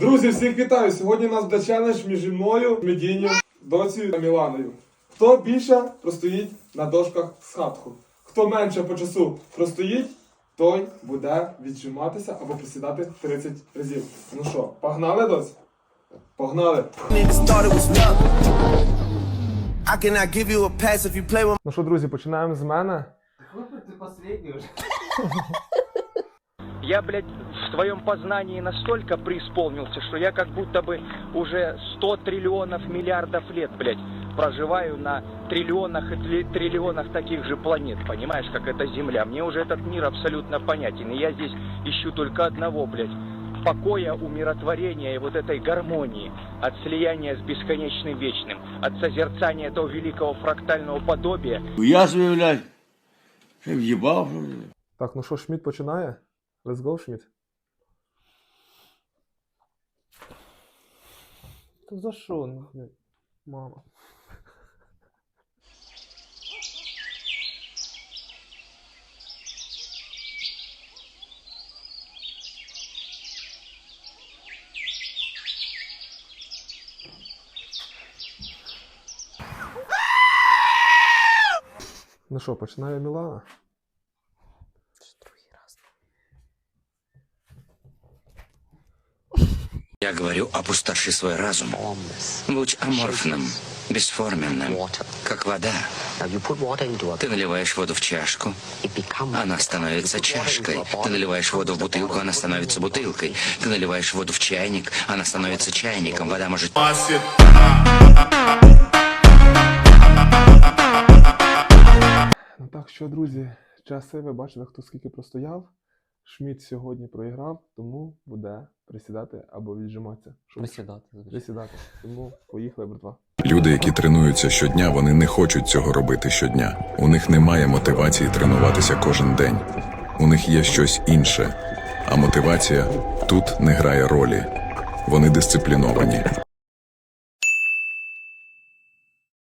Друзі, всіх вітаю! Сьогодні у нас буде челендж між мною, Медінню, доцею та Міланою. Хто більше простоїть на дошках з хатку? Хто менше по часу простоїть, той буде віджиматися або присідати 30 разів. Ну що, погнали, доць? Погнали! Ну що, друзі, починаємо з мене. Я, блядь, в твоем познании настолько преисполнился, что я как будто бы уже 100 триллионов миллиардов лет, блядь, проживаю на триллионах и тли- триллионах таких же планет, понимаешь, как эта Земля. Мне уже этот мир абсолютно понятен, и я здесь ищу только одного, блядь, покоя, умиротворения и вот этой гармонии, от слияния с бесконечным вечным, от созерцания этого великого фрактального подобия, Я собі, блядь, ще в'їбав. що ли? Так, ну що, Шміт починає? Let's go, Шміт. Та за що? Мама. Ну що, починає Мілана? Я говорю, опустоши свой разум. Будь аморфным, бесформенным, как вода. Ты наливаешь воду в чашку, она становится чашкой. Ты наливаешь воду в бутылку, она становится бутылкой. Ты наливаешь воду в чайник, она становится чайником. Вода может Ну так що, друзі, часи ви бачили, хто скільки простояв. Шміт сьогодні проіграв, тому буде присідати або віджиматися. Щоб Присідати, звичайно. Присідати. Тому поїхали, братва. Люди, які тренуються щодня, вони не хочуть цього робити щодня. У них немає мотивації тренуватися кожен день. У них є щось інше. А мотивація тут не грає ролі. Вони дисципліновані,